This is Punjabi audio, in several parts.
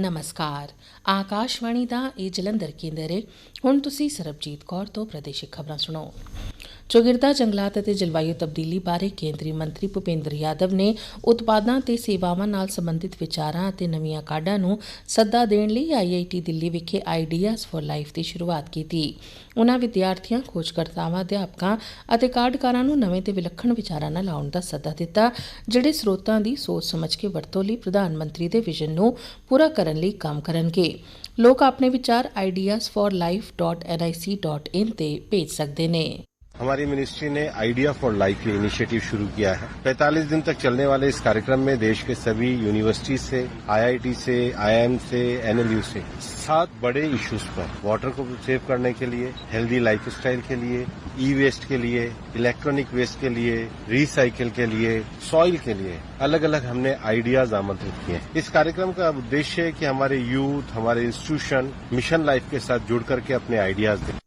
ਨਮਸਕਾਰ ਆਕਾਸ਼ਵਾਣੀ ਦਾ ਇਹ ਜਲੰਧਰ ਕੇਂਦਰ ਹੈ ਹੁਣ ਤੁਸੀਂ ਸਰਬਜੀਤ ਕੌਰ ਤੋਂ ਪ੍ਰਦੇਸ਼ਿਕ ਖਬਰਾਂ ਸੁਣੋ ਚੌਗਿਰਦਾ ਜੰਗਲਾਤ ਅਤੇ ਜਲਵਾਯੂ ਤਬਦੀਲੀ ਬਾਰੇ ਕੇਂਦਰੀ ਮੰਤਰੀ ਭੁਪੇਂਦਰ ਯਾਦਵ ਨੇ ਉਤਪਾਦਾਂ ਤੇ ਸੇਵਾਵਾਂ ਨਾਲ ਸੰਬੰਧਿਤ ਵਿਚਾਰਾਂ ਅਤੇ ਨਵੀਆਂ ਕਾਢਾਂ ਨੂੰ ਸੱਦਾ ਦੇਣ ਲਈ ਆਈਆਈਟੀ ਦਿੱਲੀ ਵਿਖੇ ਆਈਡੀਆਜ਼ ਫॉर ਲਾਈਫ ਦੀ ਸ਼ੁਰੂਆਤ ਕੀਤੀ। ਉਨ੍ਹਾਂ ਵਿਦਿਆਰਥੀਆਂ, ਖੋਜਕਰਤਾਵਾਂ, ਅਧਿਆਪਕਾਂ ਅਤੇ ਕਾਰਡਕਾਰਾਂ ਨੂੰ ਨਵੇਂ ਤੇ ਵਿਲੱਖਣ ਵਿਚਾਰਾਂ ਨਾਲ ਆਉਣ ਦਾ ਸੱਦਾ ਦਿੱਤਾ, ਜਿਹੜੇ ਸਰੋਤਾਂ ਦੀ ਸੋਚ ਸਮਝ ਕੇ ਵਰਤੋਂ ਲਈ ਪ੍ਰਧਾਨ ਮੰਤਰੀ ਦੇ ਵਿਜ਼ਨ ਨੂੰ ਪੂਰਾ ਕਰਨ ਲਈ ਕੰਮ ਕਰਨਗੇ। ਲੋਕ ਆਪਣੇ ਵਿਚਾਰ ideasforlife.nic.in ਤੇ ਭੇਜ ਸਕਦੇ ਨੇ। हमारी मिनिस्ट्री ने आइडिया फॉर लाइफ ये इनिशिएटिव शुरू किया है। 45 दिन तक चलने वाले इस कार्यक्रम में देश के सभी यूनिवर्सिटी से आईआईटी से आईआईएम से एनएलयू से सात बड़े इश्यूज़ पर वाटर को सेव करने के लिए हेल्दी लाइफस्टाइल के लिए ई वेस्ट के लिए इलेक्ट्रॉनिक वेस्ट के लिए रिसाइकिल के लिए सॉइल के लिए अलग अलग हमने आइडियाज़ आमंत्रित किए इस कार्यक्रम का उद्देश्य है कि हमारे यूथ हमारे इंस्टीट्यूशन मिशन लाइफ के साथ जुड़ करके अपने आइडियाज़ दें।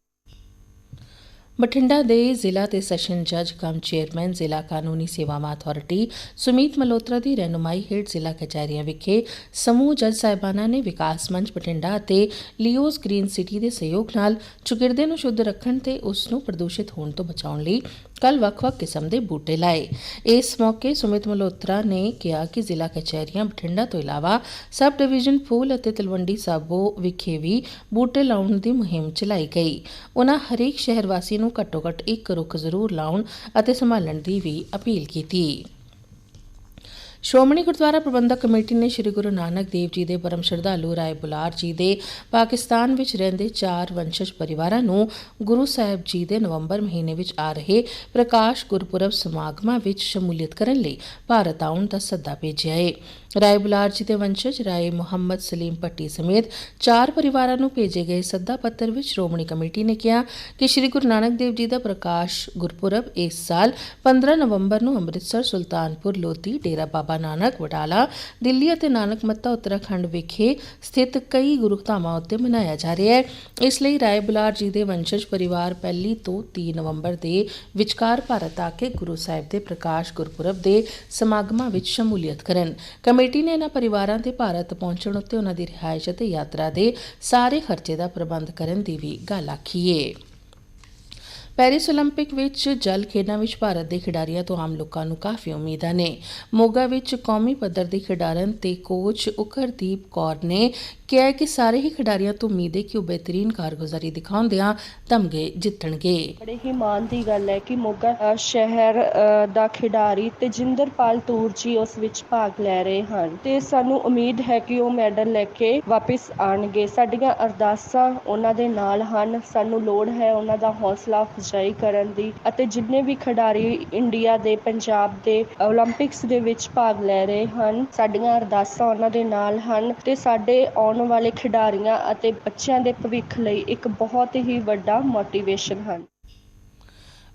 ਬਠਿੰਡਾ ਦੇ ਜ਼ਿਲ੍ਹਾ ਤੇ ਸੈਸ਼ਨ ਜੱਜ ਕਮ ਚੇਅਰਮੈਨ, ਜ਼ਿਲ੍ਹਾ ਕਾਨੂੰਨੀ ਸੇਵਾਵਾਂ ਅਥਾਰਟੀ ਸੁਮੀਤ ਮਲਹੋਤਰਾ ਦੀ ਰਹਿਨੁਮਾਈ ਹੇਠ ਜ਼ਿਲ੍ਹਾ ਕਚਹਿਰੀਆਂ ਵਿਖੇ ਸਮੂਹ ਜੱਜ ਸਾਹਿਬਾਨਾਂ ਨੇ ਵਿਕਾਸ ਮੰਚ ਬਠਿੰਡਾ ਅਤੇ ਲਿਓਸ ਗ੍ਰੀਨ ਸਿਟੀ ਦੇ ਸਹਿਯੋਗ ਨਾਲ ਚੁਗਿਰਦੇ ਨੂੰ ਸ਼ੁੱਧ ਰੱਖਣ ਤੇ ਉਸ ਨੂੰ ਪ੍ਰਦੂਸ਼ਿਤ ਹੋਣ ਤੋਂ ਬਚਾਉਣ ਲਈ ਕੱਲ ਵੱਖ-ਵੱਖ ਕਿਸਮ ਦੇ ਬੂਟੇ ਲਾਏ। ਇਸ ਮੌਕੇ ਸੁਮਿਤ ਮਲਹੋਤਰਾ ਨੇ ਕਿਹਾ ਕਿ ਜ਼ਿਲ੍ਹਾ ਕਚਹਿਰੀਆਂ ਬਠਿੰਡਾ ਤੋਂ ਇਲਾਵਾ ਸਬ ਡਿਵੀਜ਼ਨ ਫੂਲ ਅਤੇ ਤਲਵੰਡੀ ਸਾਬੋ ਵਿਖੇ ਵੀ ਬੂਟੇ ਲਾਉਣ ਦੀ ਮੁਹਿੰਮ ਚਲਾਈ ਗਈ। ਉਹਨਾਂ ਹਰੇਕ ਸ਼ਹਿਰ ਵਾਸੀ ਨੂੰ ਘੱਟੋ-ਘੱਟ ਇੱਕ ਰੁੱਖ ਜ਼ਰੂਰ ਲਾਉਣ ਅਤੇ ਸੰਭਾਲਣ ਦੀ ਵੀ ਅਪੀਲ ਕੀਤੀ। ਸ਼੍ਰੋਮਣੀ ਗੁਰਦੁਆਰਾ ਪ੍ਰਬੰਧਕ ਕਮੇਟੀ ਨੇ ਸ੍ਰੀ ਗੁਰੂ ਨਾਨਕ ਦੇਵ ਜੀ ਦੇ ਪਰਮ ਸ਼ਰਧਾਲੂ ਰਾਏ ਬੁਲਾਰ ਜੀ ਦੇ ਪਾਕਿਸਤਾਨ ਵਿੱਚ ਰਹਿੰਦੇ ਚਾਰ ਵੰਸ਼ਜ ਪਰਿਵਾਰਾਂ ਨੂੰ ਗੁਰੂ ਸਾਹਿਬ ਜੀ ਦੇ ਨਵੰਬਰ ਮਹੀਨੇ ਵਿੱਚ ਆ ਰਹੇ ਪ੍ਰਕਾਸ਼ ਗੁਰਪੁਰਬ ਸਮਾਗਮਾਂ ਵਿੱਚ ਸ਼ਮੂਲੀਅਤ ਕਰਨ ਲਈ ਭਾਰਤ ਆਉਣ ਦਾ ਸੱਦਾ ਭੇਜਿਆ ਹੈ ਰਾਏ ਬੁਲਾਰ ਜੀ ਦੇ ਵੰਸ਼ਜ ਰਾਏ ਮੁਹੰਮਦ ਸਲੀਮ ਪੱਟੀ ਸਮੇਤ ਚਾਰ ਪਰਿਵਾਰਾਂ ਨੂੰ ਭੇਜੇ ਗਏ ਸੱਦਾ ਪੱਤਰ ਵਿੱਚ ਸ਼੍ਰੋਮਣੀ ਕਮੇਟੀ ਨੇ ਕਿਹਾ ਕਿ ਸ੍ਰੀ ਗੁਰੂ ਨਾਨਕ ਦੇਵ ਜੀ ਦਾ ਪ੍ਰਕਾਸ਼ ਗੁਰਪੁਰਬ ਇਸ ਸਾਲ 15 ਨਵੰਬਰ ਨੂੰ ਅੰਮ੍ਰਿਤਸਰ, ਸੁਲਤਾਨਪੁਰ, ਲੋਧੀ, ਡੇਰਾ ਬਾਬਾ ਨਾਨਕ ਵਡਾਲਾ, ਦਿੱਲੀ ਅਤੇ ਨਾਨਕ ਮੱਤਾ ਉੱਤਰਾਖੰਡ ਵਿਖੇ ਸਥਿਤ ਕਈ ਗੁਰੂਧਾਮਾਂ ਉੱਤੇ ਮਨਾਇਆ ਜਾ ਰਿਹਾ ਹੈ। ਇਸ ਲਈ ਰਾਏ ਬੁਲਾਰ ਜੀ ਦੇ ਵੰਸ਼ਜ ਪਰਿਵਾਰ ਪਹਿਲੀ ਤੋਂ 30 ਨਵੰਬਰ ਦੇ ਵਿਚਕਾਰ ਭਾਰਤ ਆ ਕੇ ਗੁਰੂ ਸਾਹਿਬ ਦੇ ਪ੍ਰਕਾਸ਼ ਗੁਰਪੁਰਬ ਦੇ ਸਮਾਗਮਾਂ ਵਿੱਚ ਸ਼ਮੂਲੀਅਤ ਕਰਨ। ਕਮੇਟੀ ਨੇ ਇਹਨਾਂ ਪਰਿਵਾਰਾਂ ਦੇ ਭਾਰਤ ਪਹੁੰਚਣ ਉੱਤੇ ਉਹਨਾਂ ਦੀ ਰਿਹਾਇਸ਼ ਅਤੇ ਯਾਤਰਾ ਦੇ ਸਾਰੇ ਖਰਚੇ ਦਾ ਪ੍ਰਬੰਧ ਕਰਨ ਦੀ ਵੀ ਗੱਲ ਆਖੀ ਏ। ਪੈਰਿਸ 올림픽 ਵਿੱਚ ਜਲ ਖੇਡਾਂ ਵਿੱਚ ਭਾਰਤ ਦੇ ਖਿਡਾਰੀਆਂ ਤੋਂ ਆਮ ਲੋਕਾਂ ਨੂੰ ਕਾਫੀ ਉਮੀਦਾਂ ਨੇ ਮੋਗਾ ਵਿੱਚ ਕੌਮੀ ਪੱਧਰ ਦੀ ਖਿਡਾਰਨ ਤੇ ਕੋਚ ਉਕਰਦੀਪ ਕੌਰ ਨੇ ਕਿਹਾ ਹੈ ਕਿ ਸਾਰੇ ਹੀ ਖਿਡਾਰੀਆਂ ਤੋਂ ਉਮੀਦ ਹੈ ਕਿ ਉਹ ਬਿਹਤਰੀਨ ਕਾਰਗੁਜ਼ਾਰੀ ਦਿਖਾਉਂਦਿਆਂ ਤਮਗੇ ਜਿੱਤਣਗੇ ਬੜੇ ਹੀ ਮਾਣ ਦੀ ਗੱਲ ਹੈ ਕਿ ਮੋਗਾ ਅ, ਸ਼ਹਿਰ ਅ, ਦਾ ਖਿਡਾਰੀ ਤੇਜਿੰਦਰਪਾਲ ਤੂਰ ਜੀ ਉਸ ਵਿੱਚ ਭਾਗ ਲੈ ਰਹੇ ਹਨ ਤੇ ਸਾਨੂੰ ਉਮੀਦ ਹੈ ਕਿ ਉਹ ਮੈਡਲ ਲੈ ਕੇ ਵਾਪਸ ਆਣਗੇ ਸਾਡੀਆਂ ਅਰਦਾਸਾਂ ਉਹਨਾਂ ਦੇ ਨਾਲ ਹਨ ਸਾਨੂੰ ਲੋੜ ਹੈ ਉਹਨਾਂ ਦਾ ਹੌਸਲਾ ਰਜਾਈ ਕਰਨ ਦੀ ਅਤੇ ਜਿੰਨੇ ਵੀ ਖਿਡਾਰੀ ਇੰਡੀਆ ਦੇ, ਪੰਜਾਬ ਦੇ 올림픽ਸ ਦੇ ਵਿੱਚ ਭਾਗ ਲੈ ਰਹੇ ਹਨ, ਸਾਡੀਆਂ ਅਰਦਾਸਾਂ ਉਹਨਾਂ ਦੇ ਨਾਲ ਹਨ ਤੇ ਸਾਡੇ ਆਉਣ ਵਾਲੇ ਖਿਡਾਰੀਆਂ ਅਤੇ ਬੱਚਿਆਂ ਦੇ ਭਵਿੱਖ ਲਈ ਇੱਕ ਬਹੁਤ ਹੀ ਵੱਡਾ ਮੋਟੀਵੇਸ਼ਨ ਹਨ।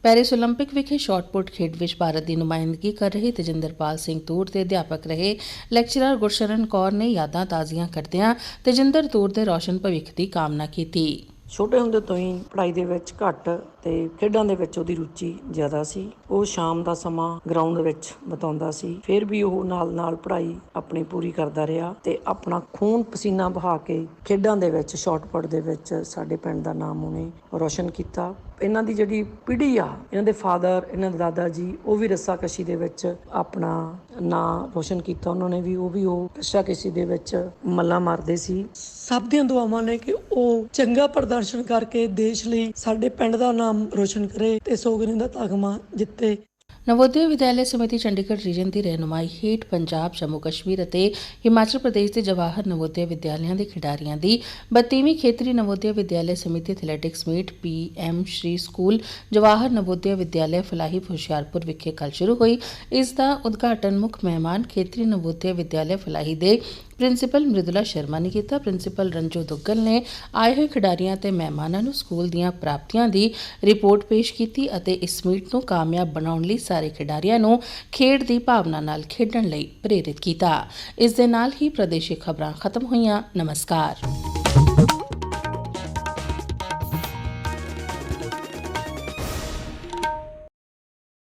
ਪੈਰਿਸ 올림픽 ਵਿਖੇ ਸ਼ਾਟਪੁੱਟ ਖੇਡ ਵਿੱਚ ਭਾਰਤ ਦੀ ਨੁਮਾਇੰਦਗੀ ਕਰ ਰਹੇ ਤੇਜਿੰਦਰਪਾਲ ਸਿੰਘ ਤੂਰ ਦੇ ਅਧਿਆਪਕ ਰਹੇ। ਲੈਕਚਰਰ ਗੁਰਸ਼ਰਨ ਕੌਰ ਨੇ ਯਾਦਾਂ ਤਾਜ਼ੀਆਂ ਕਰਦਿਆਂ ਤਜਿੰਦਰ ਤੂਰ ਦੇ ਰੋਸ਼ਨ ਭਵਿੱਖ ਦੀ ਕਾਮਨਾ ਕੀਤੀ। ਛੋਟੇ ਹੁੰਦੇ ਤੋਂ ਹੀ ਪੜ੍ਹਾਈ ਦੇ ਵਿੱਚ ਘੱਟ ਤੇ ਖੇਡਾਂ ਦੇ ਵਿੱਚ ਉਹਦੀ ਰੁਚੀ ਜ਼ਿਆਦਾ ਸੀ। ਉਹ ਸ਼ਾਮ ਦਾ ਸਮਾਂ ਗਰਾਊਂਡ ਵਿੱਚ ਬਿਤਾਉਂਦਾ ਸੀ। ਫਿਰ ਵੀ ਉਹ ਨਾਲ-ਨਾਲ ਪੜ੍ਹਾਈ ਆਪਣੀ ਪੂਰੀ ਕਰਦਾ ਰਿਹਾ ਤੇ ਆਪਣਾ ਖੂਨ ਪਸੀਨਾ ਬਹਾ ਕੇ ਖੇਡਾਂ ਦੇ ਵਿੱਚ ਸ਼ਾਟਪੁੱਟ ਦੇ ਵਿੱਚ ਸਾਡੇ ਪਿੰਡ ਦਾ ਨਾਮ ਉਹਨੇ ਰੋਸ਼ਨ ਕੀਤਾ। ਇਹਨਾਂ ਦੀ ਜਿਹੜੀ ਪੀੜ੍ਹੀ ਆ, ਇਹਨਾਂ ਦੇ ਫਾਦਰ, ਇਹਨਾਂ ਦੇ ਦਾਦਾ ਜੀ, ਉਹ ਵੀ ਰੱਸਾਕਸ਼ੀ ਦੇ ਵਿੱਚ ਆਪਣਾ ਨਾਂ ਰੋਸ਼ਨ ਕੀਤਾ ਉਹਨਾਂ ਨੇ ਵੀ, ਉਹ ਵੀ ਉਹ ਰੱਸਾਕਸ਼ੀ ਦੇ ਵਿੱਚ ਮੱਲਾ ਮਾਰਦੇ ਸੀ। ਸਭ ਦੀਆਂ ਦੁਆਵਾਂ ਨੇ ਕਿ ਉਹ ਚੰਗਾ ਪ੍ਰਦਰਸ਼ਨ ਕਰਕੇ ਦੇਸ਼ ਲਈ ਸਾਡੇ ਪਿੰਡ ਦਾ ਨਾਮ ਰੋਸ਼ਨ ਕਰੇ ਤੇ ਸੋਗਰੇ ਦਾ ਤਗਮਾ ਜਿੱਤੇ। ਨਵੋਦਿਆ ਵਿਦਿਆਲਿਆ ਸਮਿਤੀ ਚੰਡੀਗੜ੍ਹ ਰੀਜਨ ਦੀ ਰਹਿਨੁਮਾਈ ਹੇਠ ਪੰਜਾਬ, ਜੰਮੂ ਕਸ਼ਮੀਰ ਅਤੇ ਹਿਮਾਚਲ ਪ੍ਰਦੇਸ਼ ਦੇ ਜਵਾਹਰ ਨਵੋਦਿਆ ਵਿਦਿਆਲਿਆਂ ਦੇ ਖਿਡਾਰੀਆਂ ਦੀ 32ਵੀਂ ਖੇਤਰੀ Navodaya Vidyalaya Samiti athletics meet PM Shri school Jawahar Navodaya Vidyalaya Phalahi Hoshiarpur ਵਿਖੇ ਕੱਲ ਸ਼ੁਰੂ ਹੋਈ। ਇਸ ਦਾ ਉਦਘਾਟਨ ਮੁੱਖ ਮਹਿਮਾਨ ਖੇਤਰੀ ਨਵੋਦਿਆ ਵਿਦਿਆਲਿਆ ਫਲਾਹੀ ਦੇ ਪ੍ਰਿੰਸੀਪਲ ਮ੍ਰਿਦੁਲਾ ਸ਼ਰਮਾ ਨੇ ਕੀਤਾ। ਪ੍ਰਿੰਸੀਪਲ ਰੰਜੋ ਦੁੱਗਲ ਨੇ ਆਏ ਹੋਏ ਖਿਡਾਰੀਆਂ ਤੇ ਮਹਿਮਾਨਾਂ ਨੂੰ ਸਕੂਲ ਦੀਆਂ ਪ੍ਰਾਪਤੀਆਂ ਦੀ ਰਿਪੋਰਟ ਪੇਸ਼ ਕੀਤੀ ਅਤੇ ਇਸ ਮੀਟ ਨੂੰ ਕਾਮਯਾਬ ਬਣਾਉਣ ਲਈ ਸਾਰੇ ਖਿਡਾਰੀਆਂ ਨੂੰ ਖੇਡ ਦੀ ਭਾਵਨਾ ਨਾਲ ਖੇਡਣ ਲਈ ਪ੍ਰੇਰਿਤ ਕੀਤਾ। ਇਸ ਦੇ ਨਾਲ ਹੀ ਪ੍ਰਦੇਸ਼ਿਕ ਖਬਰਾਂ ਖਤਮ ਹੋਈਆਂ। ਨਮਸਕਾਰ।